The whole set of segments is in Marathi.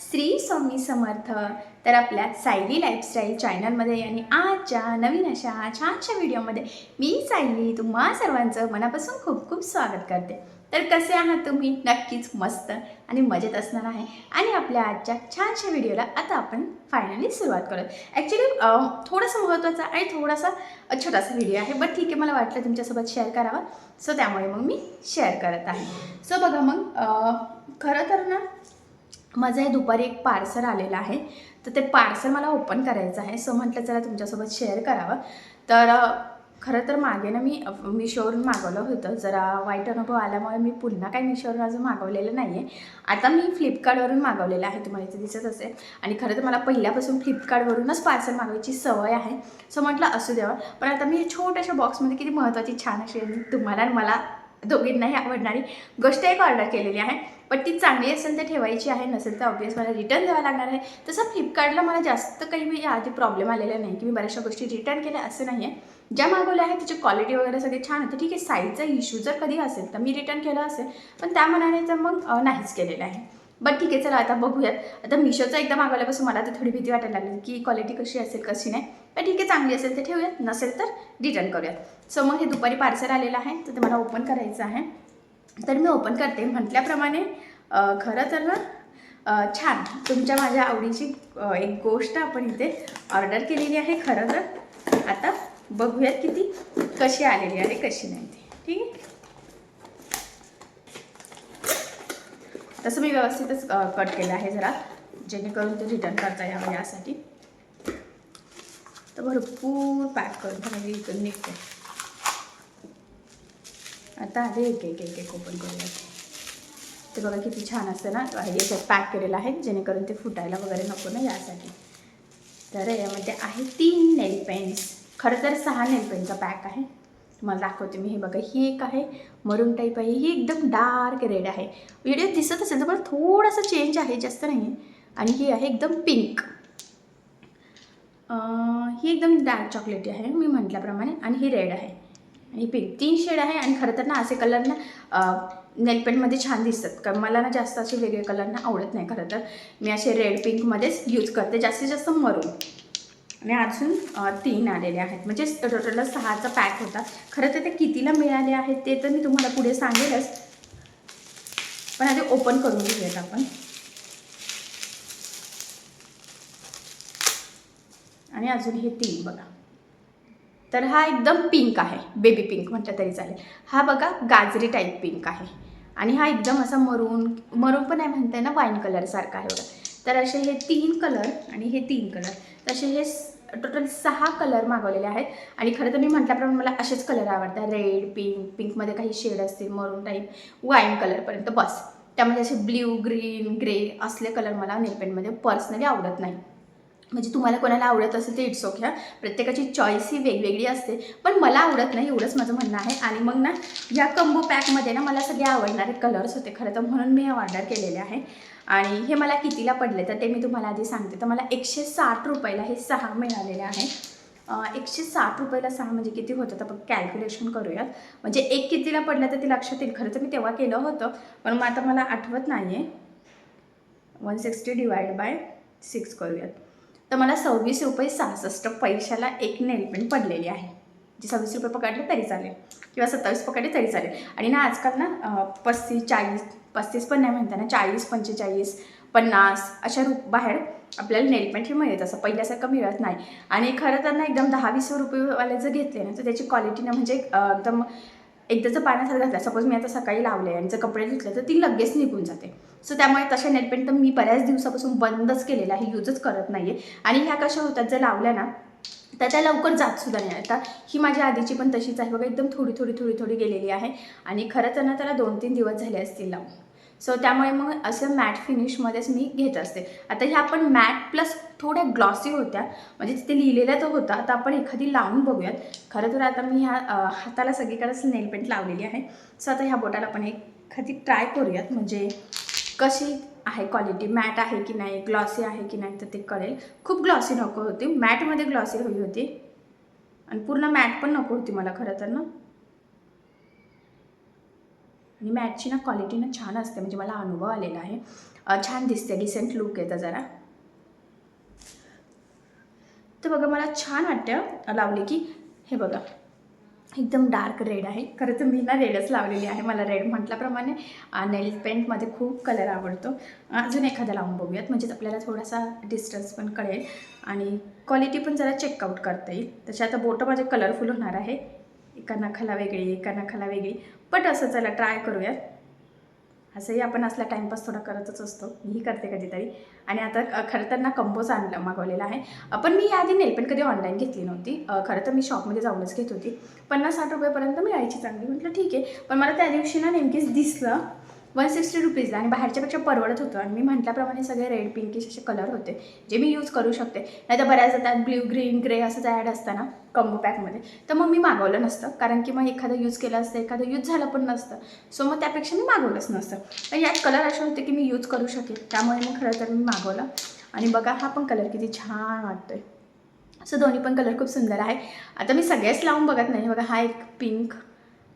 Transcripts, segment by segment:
श्री स्वामी समर्थ. तर आपल्या सायली लाईफस्टाईल चॅनलमध्ये आणि आजच्या नवीन अशा छानशा व्हिडिओमध्ये मी सायली तुम्हा सर्वांचं मनापासून खूप खूप स्वागत करते. तर कसे आहात तुम्ही? नक्कीच मस्त आणि मजेत असणार आहे. आणि आपल्या आजच्या छानशा व्हिडिओला आता आपण फायनली सुरुवात करू ॲक्च्युली थोडासा महत्त्वाचा आणि थोडासा छोटासा व्हिडिओ आहे बट ठीक आहे मला वाटलं तुमच्यासोबत शेअर करावा. सो त्यामुळे मग मी शेअर करत आहे. सो बघा मग खरं तर ना माझं हे दुपारी एक पार्सल आलेलं आहे. तर ते पार्सल मला ओपन करायचं आहे. सो म्हटलं चला तुमच्यासोबत शेअर करावं. तर खरं तर मागे ना मी मिशोवरून मागवलं होतं. जरा वाईट अनुभव आल्यामुळे मी पुन्हा काही मिशोवरून अजून मागवलेलं नाही आहे आता मी फ्लिपकार्टवरून मागवलेलं आहे. तुम्हाला इथे दिसत असेल. आणि खरं तर मला पहिल्यापासून फ्लिपकार्टवरूनच पार्सल मागवायची सवय आहे. सो म्हटलं असू द्यावं. पण आता मी छोट्याशा बॉक्समध्ये किती महत्त्वाची छान अशी तुम्हाला आणि मला दोघींनाही आवडणारी गोष्ट एक ऑर्डर केलेली आहे. पण ती चांगली असेल तर ठेवायची आहे नसेल तर ऑब्वियस मला रिटर्न द्यावं लागणार आहे. तसं फ्लिपकार्टला मला जास्त काही मी आधी प्रॉब्लेम आलेला नाही की मी बऱ्याचशा गोष्टी रिटर्न केल्या असं नाही आहे ज्या मागवल्या आहेत त्याची क्वालिटी वगैरे सगळे छान होते. ठीक आहे साईजचा इश्यू जर कधी असेल तर मी रिटर्न केलं असेल पण त्या मनाने तर मग नाहीच केलेलं आहे. बट ठीक आहे चला आता बघूयात. आता मिशोचं एकदा मागवल्यापासून मला तर थोडी भीती वाटायला लागली की क्वालिटी कशी असेल कशी नाही. तर ठीक आहे चांगली असेल तर ठेवूयात नसेल तर रिटर्न करूयात. सो मग हे दुपारी पार्सल आलेलं आहे तर ते मला ओपन करायचं आहे. तर मी ओपन करते. म्हटल्याप्रमाणे खरं तर ना छान. तुमच्या माझ्या आवडीची एक गोष्ट आपण इथे ऑर्डर केलेली आहे खरं तर. आता बघूयात किती कशी आलेली आहे कशी नाही ती. ठीक आहे? तसं मी व्यवस्थितच कट केलं आहे जरा जेणेकरून ते रिटर्न करता यावं यासाठी. तर भरपूर पॅक करून ठेवायचे इथून निघते. आता आधी एक एक एक एक ओपन करूया. ते बघा किती छान असतं ना हे याच्यात पॅक केलेलं आहे जेणेकरून ते फुटायला वगैरे नको ना यासाठी. तर यामध्ये आहे तीन नेल पेन्स खरं तर सहा नेल पेंटचा पॅक आहे. तुम्हाला दाखवते मी. हे बघा ही एक आहे. मरून टाईप आहे. ही एकदम डार्क रेड आहे. व्हिडिओ दिसत असेल तर मला थोडासा चेंज आहे जास्त नाही आहे आणि ही आहे एकदम पिंक ही एकदम डार्क चॉकलेटी आहे मी म्हटल्याप्रमाणे. आणि ही रेड आहे. आणि पिंक तीन शेड आहे आणि खरं तर ना असे कलर ना नेलपेंटमध्ये छान दिसतात. कारण मला ना जास्त असे वेगळे कलर ना आवडत नाही खरं तर. मी असे रेड पिंकमध्येच यूज करते. जास्तीत जास्त मरून. आणि अजून तीन आलेले आहेत. म्हणजे टोटल सहाचा पॅक होता. खरं तर ते कितीला मिळाले आहेत ते तर मी तुम्हाला पुढे सांगेलच. पण आधी ओपन करून घेऊयात आपण. आणि अजून हे तीन बघा. तर हा एकदम पिंक आहे. बेबी पिंक म्हटलं तरी चालेल. हा बघा गाजरी टाईप पिंक आहे. आणि हा एकदम असा मरून मरून पण आहे म्हणताय ना वाईन कलरसारखा आहे बघा. तर असे हे तीन कलर आणि हे तीन कलर तसे हे टोटल सहा कलर मागवलेले आहेत. आणि खरं तर मी म्हटल्याप्रमाणे मला असेच कलर आवडतात. रेड पिंक पिंकमध्ये काही शेड असतील मरून टाईप वाईन कलरपर्यंत बस. त्यामध्ये असे ब्ल्यू ग्रीन ग्रे असले कलर मला नेलपेंटमध्ये पर्सनली आवडत नाही. म्हणजे तुम्हाला कोणाला आवडत असेल ते इट्स ओके प्रत्येकाची चॉईस ही वेगवेगळी असते. पण मला आवडत नाही एवढंच माझं म्हणणं आहे. आणि मग ना या कंबो पॅकमध्ये ना मला सगळे आवडणारे कलर्स होते. खरं तर म्हणून मी हे ऑर्डर केलेले आहे. आणि हे मला कितीला पडले तर ते मी तुम्हाला आधी सांगते. तर मला एकशे साठ रुपयाला हे सहा मिळालेले आहे. एकशे साठ रुपयाला सहा म्हणजे किती होतं? तर आपण कॅल्क्युलेशन करूयात. म्हणजे एक कितीला पडलं तर ते लक्षात येईल. खरं तर मी तेव्हा केलं होतं पण मग आता मला आठवत नाही आहे one sixty divide by six करूयात. तर मला सव्वीस रुपये सहासष्ट पैशाला एक नेलपेंट पडलेली आहे. जी सव्वीस रुपये पकडले तरी चालेल. किंवा सत्तावीस पकडले तरी चालेल. आणि ना आजकाल ना पस्तीस चाळीस पस्तीस पण नाही म्हणता ना चाळीस पंचेचाळीस पन्नास अशा रूप बाहेर आपल्याला नेलपेंट हे मिळत असं पहिल्यासारखं मिळत नाही. आणि खरं तर ना एकदम दहा वीस रुपयेवाले जर घेतले ना तर त्याची क्वालिटी ना म्हणजे एकदम एकदा जर पाण्यात घातला सपोज मी आता सकाळी लावले आणि जर कपडे धुतले तर ती लगेच निघून जाते. सो त्यामुळे तशा नेटपेंट तर मी बऱ्याच दिवसापासून बंदच केलेलं आहे यूजच करत नाही आहे आणि ह्या कशा होतात जर लावल्या ना तर त्या लवकर जात सुद्धा नाही. आता ही माझ्या आधीची पण तशीच आहे. बघा एकदम थोडी थोडी थोडी थोडी गेलेली आहे. आणि खरं तर ना त्याला दोन तीन दिवस झाले असतील लावून. सो त्यामुळे मग असं मॅट फिनिशमध्येच मी घेत असते. आता ह्या आपण मॅट प्लस थोड्या ग्लॉसी होत्या. म्हणजे तिथे लिहिलेल्या तर होता आता आपण एखादी लावून बघूयात. खरं तर आता मी ह्या हाताला सगळीकडेच नेलपेंट लावलेली आहे. सो आता ह्या बोटाला पण एखादी ट्राय करूयात. म्हणजे कशी आहे क्वालिटी मॅट आहे की नाही? ग्लॉसी आहे की नाही? तर ते कळेल. खूप ग्लॉसी नको होती. मॅटमध्ये ग्लॉसी हवी होती. आणि पूर्ण मॅट पण नको होती मला खरं तर ना. आणि मॅटची ना क्वालिटी ना छान असते. म्हणजे मला अनुभव आलेला आहे. छान दिसते. डिसेंट लुक येतं जरा. तर बघा मला छान वाटतं लावले की. हे बघा एकदम डार्क रेड आहे. खरं तर मी ना रेडच लावलेली आहे. मला रेड म्हटल्याप्रमाणे नेल पेंटमध्ये खूप कलर आवडतो. अजून एखादा लावून बघूयात. म्हणजेच आपल्याला थोडासा डिस्टन्स पण कळेल. आणि क्वालिटी पण जरा चेकआउट करता येईल. तसे आता बोटं माझे कलरफुल होणार आहे. एका नखाला वेगळी एका नखाला वेगळी. बट असं चला ट्राय करूयात. असंही आपण असला टाईमपास थोडा करतच असतो. मीही करते कधीतरी. आणि आता खरं तर ना कंपोज आणलं मागवलेला आहे. पण मी याआधी नाही पण कधी ऑनलाईन घेतली नव्हती. खरं तर मी शॉपमध्ये जाऊनच घेत होती. पन्नास साठ रुपयापर्यंत मिळायची चांगली. म्हटलं ठीक आहे. पण मला त्या दिवशी ना नेमकीच दिसलं वन सिक्स्टी रुपीजला आणि बाहेरच्यापेक्षा परवडत होतं. आणि मी म्हटल्याप्रमाणे सगळे रेड पिंकिश असे कलर होते जे मी यूज करू शकते. नाही तर बऱ्याचदा त्यात ब्ल्यू ग्रीन ग्रे असंच ॲड असतं ना कम्बो पॅकमध्ये तर मग मी मागवलं नसतं. कारण की मग एखादं यूज केलं असतं एखादं यूज झालं पण नसतं. सो मग त्यापेक्षा मी मागवलंच नसतं. पण यात कलर असे होते की मी यूज करू शकेल. त्यामुळे मग खरं तर मी मागवलं. आणि बघा हा पण कलर किती छान वाटतोय. सो दोन्ही पण कलर खूप सुंदर आहे. आता मी सगळेच लावून बघत नाही. बघा हा एक पिंक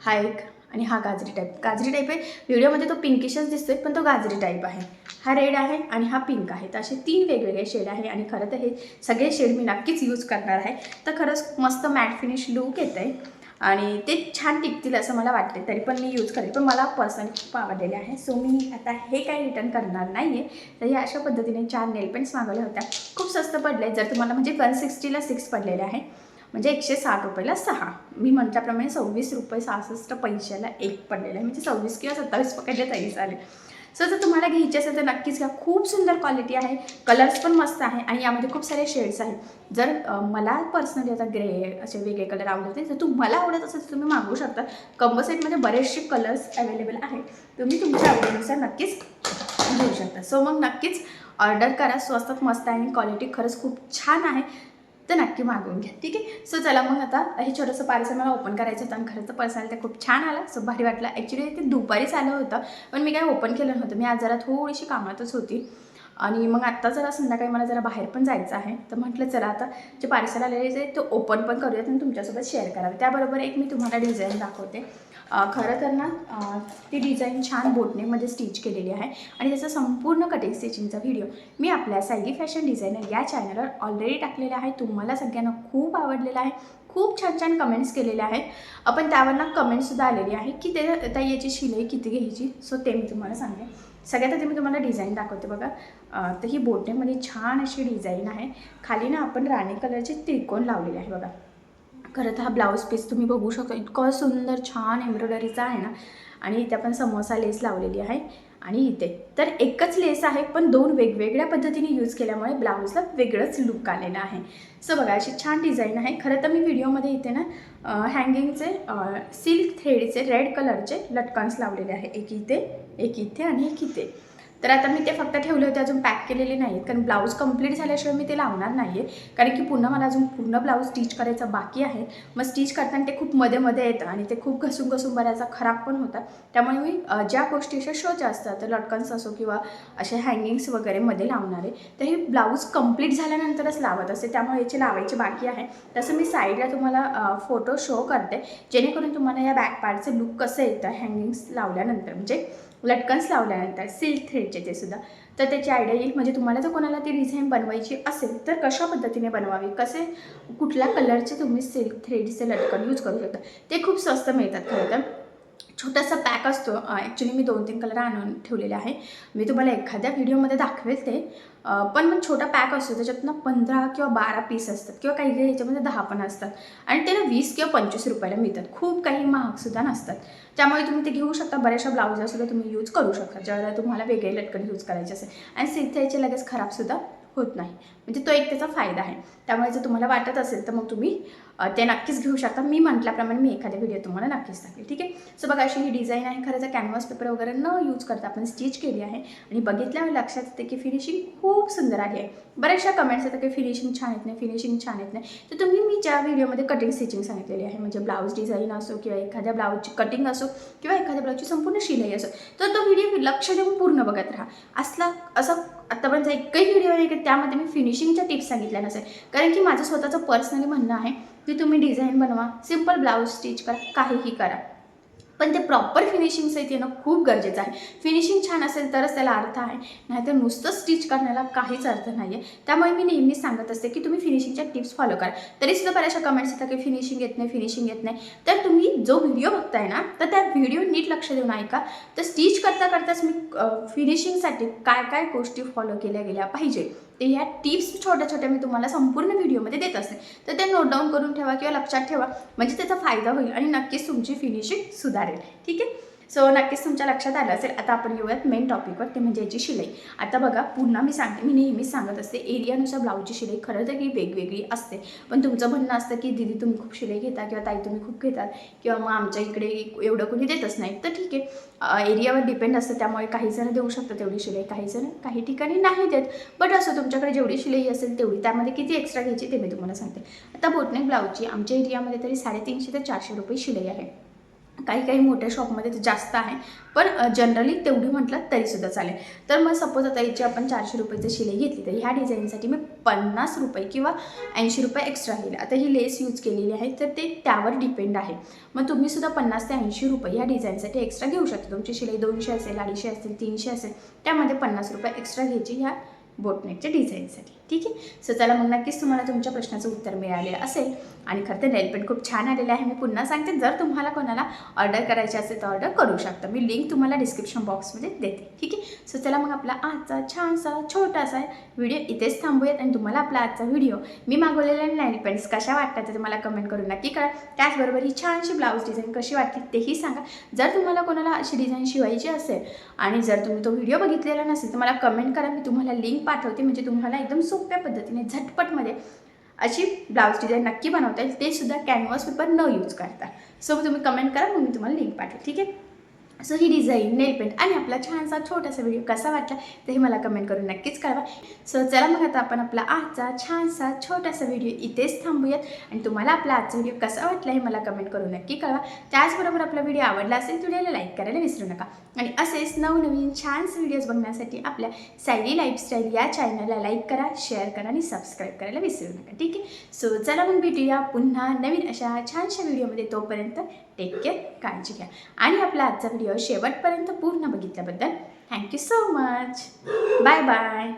हा एक आणि हा गाजरी टाईप गाजरी टाईप आहे. व्हिडिओमध्ये तो पिंकिशच दिसतोय पण तो गाजरी टाईप आहे. हा रेड आहे आणि हा पिंक आहे. तर असे तीन वेगवेगळे शेड आहे आणि खरं तर हे सगळे शेड मी नक्कीच यूज करणार आहे. तर खरंच मस्त मॅट फिनिश लुक येतं आहे आणि ते छान टिकतील असं मला वाटते तरी पण मी यूज करेल. पण मला पर्सनली खूप आवडलेले आहे. सो मी आता हे काही रिटर्न करणार नाही आहे तर हे अशा पद्धतीने चार नेल पेंट्स मागवल्या होत्या. खूप स्वस्त पडले जर तुम्हाला म्हणजे वन सिक्स्टीला सिक्स पडलेले आहे. म्हणजे एकशे साठ रुपयाला सहा. मी म्हटल्याप्रमाणे सव्वीस रुपये सहासष्ट पैशाला एक पडलेलं आहे. म्हणजे सव्वीस किंवा सत्तावीस पकडले तरी चालेल. सो जर तुम्हाला घ्यायची असेल तर नक्कीच घ्या. खूप सुंदर क्वालिटी आहे. कलर्स पण मस्त आहे आणि यामध्ये खूप सारे शेड्स आहेत. जर मला पर्सनली आता ग्रे असे वेगळे कलर आवडत होते जर तुम्हाला आवडत असेल तर तुम्ही मागवू शकता. कंबो सेटमध्ये बरेचसे कलर्स अवेलेबल आहेत. तुम्ही तुमच्या आवडीनुसार नक्कीच घेऊ शकता. सो मग नक्कीच ऑर्डर करा. स्वस्तात मस्त आहे आणि क्वालिटी खरंच खूप छान आहे. तर नक्की मागवून घ्या. ठीक आहे? सो चला मग आता हे छोटंसं पार्सल मला ओपन करायचं होतं आणि खरं तर पर्सल ते खूप छान आलं. सो भारी वाटलं. ॲक्च्युली ते दुपारीच आलं होतं पण मी काय ओपन केलं नव्हतं. मी आज जरा थोडीशी कामातच होती. आणि मग आत्ता जरा संध्याकाळी मला जरा बाहेर पण जायचं आहे. तर म्हटलं चला आता जे पार्सल आलेले जे ते ओपन पण करूयात आणि तुमच्यासोबत शेअर करावे. त्याबरोबर एक मी तुम्हाला डिझाईन दाखवते. खरं तर ना ती डिझाईन छान बोटनेमध्ये स्टिच केलेली आहे. आणि त्याचा संपूर्ण कटिंग स्टिचिंगचा व्हिडिओ मी आपल्या सायली फॅशन डिझायनर या चॅनलवर ऑलरेडी टाकलेला आहे. तुम्हाला सगळ्यांना खूप आवडलेला आहे. खूप छान छान कमेंट्स केलेले आहेत. पण त्यावर ना कमेंट्ससुद्धा आलेली आहे की ते याची शिलाई किती घ्यायची? सो ते मी तुम्हाला सांगते. सगळ्यात आधी मी तुम्हाला डिझाईन दाखवते बघा. तर ही बोटेमध्ये छान अशी डिझाईन आहे. खाली ना आपण राणी कलरचे त्रिकोण लावलेले आहे बघा. खरं तर हा ब्लाऊज पीस तुम्ही बघू शकता इतकं सुंदर छान एम्ब्रॉयडरीचा आहे ना. आणि इथे आपण समोसा लेस लावलेली आहे. आणि इथे. तर एकच लेस आहे पण दोन वेगवेगळ्या पद्धतीने यूज केल्यामुळे ब्लाऊजला वेगळंच लुक आलेलं आहे. सो बघा अशी छान डिझाईन आहे. खरं तर मी व्हिडिओमध्ये इथे ना हँगिंगचे सिल्क थ्रेडचे रेड कलरचे लटकन्स लावलेले आहे. एक इथे. एक इथे आणि एक इथे. तर आता मी ते फक्त ठेवले होते अजून पॅक केलेले नाही आहेत कारण ब्लाऊज कंप्लीट झाल्याशिवाय मी ते लावणार नाही आहे कारण की पुन्हा मला अजून पूर्ण ब्लाऊज स्टिच करायचं बाकी आहे. मग स्टिच करताना ते खूप मध्ये मध्ये येतं आणि ते खूप घसून घसून बऱ्याचा खराब पण होतात. त्यामुळे मी ज्या गोष्टी अशा शोच्या असतात तर लटकन्स असो किंवा असे हँगिंग्स वगैरे मध्ये लावणारे तर हे ब्लाऊज कंप्लीट झाल्यानंतरच लावत असते. त्यामुळे याचे लावायचे बाकी आहे. तसं मी साईडला तुम्हाला फोटो शो करते. जेणेकरून तुम्हाला या बॅक पार्टचं लुक कसं येतं हँगिंग्स लावल्यानंतर. म्हणजे लटकन्स लावल्यानंतर सिल्क थ्रेडचे ते सुद्धा. तर त्याची आयडिया येईल. म्हणजे तुम्हाला जर कोणाला ती डिझाईन बनवायची असेल तर कशा पद्धतीने बनवावी? कसे कुठल्या कलरचे तुम्ही सिल्क थ्रेडचे लटकन यूज करू शकता? ते खूप स्वस्त मिळतात खरं तर. छोटासा पॅक असतो. ॲक्च्युली मी दोन तीन कलर आणून ठेवलेले आहे. मी तुम्हाला एखाद्या व्हिडिओमध्ये दाखवेल ते. पण मग छोटा पॅक असतो त्याच्यातनं पंधरा किंवा बारा पीस असतात किंवा काही काही ह्याच्यामध्ये दहा पण असतात. आणि ते ना वीस किंवा पंचवीस रुपयाला मिळतात. खूप काही महागसुद्धा नसतात. त्यामुळे तुम्ही ते घेऊ शकता. बऱ्याचशा ब्लाउजसुद्धा तुम्ही यूज करू शकता. ज्यावेळेला तुम्हाला वेगळे लटकन यूज करायचे असेल. आणि सिल्क लगेच खराबसुद्धा होत नाही. म्हणजे तो एक त्याचा फायदा आहे. त्यामुळे जर तुम्हाला वाटत असेल तर मग तुम्ही ते नक्कीच घेऊ शकता. मी म्हटल्याप्रमाणे मी एखाद्या व्हिडिओ तुम्हाला नक्कीच टाकेल ठीक आहे? सो बघा अशी ही डिझाईन आहे. खरं तर कॅनव्हास पेपर वगैरे न यूज करता आपण स्टिच केली आहे. आणि बघितल्यावर लक्षात येते की फिनिशिंग खूप सुंदर आली आहे. बऱ्याचशा कमेंट्स येतात की फिनिशिंग छान येत नाही फिनिशिंग छान येत नाही. तर तुम्ही मी ज्या व्हिडिओमध्ये कटिंग स्टिचिंग सांगितलेली आहे म्हणजे ब्लाऊज डिझाईन असो किंवा एखाद्या ब्लाऊजची कटिंग असो किंवा एखाद्या ब्लाऊजची संपूर्ण शिलाई असो तर तो व्हिडिओ लक्ष देऊन पूर्ण बघत राहा. असला असं आत्तापर्यंत एकही व्हिडिओ आहे की त्यामध्ये मी फिनिशिंगच्या टिप्स सांगितल्या नसेल. कारण की माझं स्वतःचं पर्सनली म्हणणं आहे की तुम्ही डिझाईन बनवा सिंपल ब्लाऊज स्टिच करा काहीही करा. पण ते प्रॉपर फिनिशिंगचं येणं खूप गरजेचं आहे. फिनिशिंग छान असेल तरच त्याला अर्थ आहे. नाहीतर नुसतं स्टिच करण्याला काहीच अर्थ नाही आहे त्यामुळे मी नेहमीच सांगत असते की तुम्ही फिनिशिंगच्या टिप्स फॉलो करा. तरीसुद्धा बऱ्याचशा कमेंट्स येतात की फिनिशिंग येत नाही फिनिशिंग येत नाही. तर तुम्ही जो व्हिडिओ बघताय ना तर त्या व्हिडिओ नीट लक्ष देऊन ऐका. तर स्टिच करता करताच मी फिनिशिंगसाठी काय काय गोष्टी फॉलो केल्या गेल्या पाहिजे. ते ह्या टिप्स छोट्या छोट्या मी तुम्हाला संपूर्ण व्हिडिओमध्ये देत असते. तर ते नोट डाऊन करून ठेवा किंवा लक्षात ठेवा. म्हणजे त्याचा फायदा होईल आणि नक्कीच तुमची फिनिशिंग सुधारेल. ठीक आहे? सो नक्कीच तुमच्या लक्षात आलं असेल. आता आपण येऊयात मेन टॉपिकवर ते म्हणजे याची शिलाई. आता बघा पुन्हा मी सांगते मी नेहमीच सांगत असते एरियानुसार ब्लाऊजची शिलाई खरं तर की वेगवेगळी असते. पण तुमचं म्हणणं असतं की दिदी तुम्ही खूप शिलाई घेता किंवा ताई तुम्ही खूप घेतात किंवा मग आमच्या इकडे एवढं कोणी देतच नाही. तर ठीक आहे. एरियावर डिपेंड असतं त्यामुळे काही जण देऊ शकतात तेवढी शिलाई काही जण काही ठिकाणी नाही देत. बट असं तुमच्याकडे जेवढी शिलाई असेल तेवढी. त्यामध्ये किती एक्स्ट्रा घ्यायची ते मी तुम्हाला सांगते. आता बोटनेक ब्लाऊजची आमच्या एरियामध्ये तरी साडेतीनशे ते चारशे रुपये शिलाई आहे. काही काही मोठ्या शॉपमध्ये ते जास्त आहे. पण जनरली तेवढी म्हटलं तरीसुद्धा चालेल. तर मग सपोज आता याची आपण चारशे रुपयाची शिलाई घेतली तर ह्या डिझाईनसाठी मी पन्नास रुपये किंवा ऐंशी रुपये एक्स्ट्रा घेईल. आता ही लेस यूज केलेली आहे तर ते त्यावर डिपेंड आहे. मग तुम्ही सुद्धा पन्नास ते ऐंशी रुपये ह्या डिझाईनसाठी एक्स्ट्रा घेऊ शकता. तुमची शिलाई दोनशे असेल अडीचशे असेल तीनशे असेल त्यामध्ये पन्नास रुपये एक्स्ट्रा घ्यायची ह्या बोटनेकच्या डिझाईनसाठी ठीक आहे? सो चला मग नक्कीच तुम्हाला तुमच्या प्रश्नाचं उत्तर मिळालेलं असेल. आणि खरं तर नेलपेंट खूप छान आलेलं आहे. मी पुन्हा सांगते जर तुम्हाला कोणाला ऑर्डर करायची असेल तर ऑर्डर करू शकता. मी लिंक तुम्हाला डिस्क्रिप्शन बॉक्समध्ये देते. ठीक आहे? सो चला मग आपला आजचा छानसा छोटासा व्हिडिओ इथेच थांबूयात आणि तुम्हाला आपला आजचा व्हिडिओ मी मागवलेल्या नेल पेंट्स कशा वाटतात ते तुम्हाला कमेंट करून नक्की करा त्याचबरोबर ही छानशी ब्लाऊज डिझाईन कशी वाटते तेही सांगा. जर तुम्हाला कोणाला अशी डिझाईन शिवायची असेल आणि जर तुम्ही तो व्हिडिओ बघितलेला नसेल तर मला कमेंट करा. मी तुम्हाला लिंक पाठवते. म्हणजे तुम्हाला एकदम सोप्या पद्धतीने झटपटमध्ये अशी ब्लाऊज डिझाईन नक्की बनवता येईल. ते सुद्धा कॅनव्हास पेपर न यूज करता. सो तुम्ही कमेंट करा मग मी तुम्हाला लिंक पाठवेल. ठीक आहे? सो ही डिझाईन नेल पेंट आणि आपला छानसा छोटासा व्हिडिओ कसा वाटला तेही मला कमेंट करून नक्कीच कळवा. सो चला मग आता आपण आपला आजचा छानसा छोटासा व्हिडिओ इथेच थांबूयात. आणि तुम्हाला आपला आजचा व्हिडिओ कसा वाटला हे मला कमेंट करून नक्की कळवा. त्याचबरोबर आपला व्हिडिओ आवडला असेल तर व्हिडिओला लाईक करायला विसरू नका. आणि असेच नवनवीन छानसे व्हिडिओज बघण्यासाठी आपल्या सायली लाईफस्टाईल या चॅनलला लाईक करा शेअर करा आणि सबस्क्राईब करायला विसरू नका. ठीक आहे? सो चला मग भेटूया पुन्हा नवीन अशा छानशा व्हिडिओमध्ये तोपर्यंत टेक केअर काळजी घ्या. आणि आपला आजचा व्हिडिओ व्हिडिओ शेवटपर्यंत पूर्ण बघितल्याबद्दल thank you so much. Bye bye.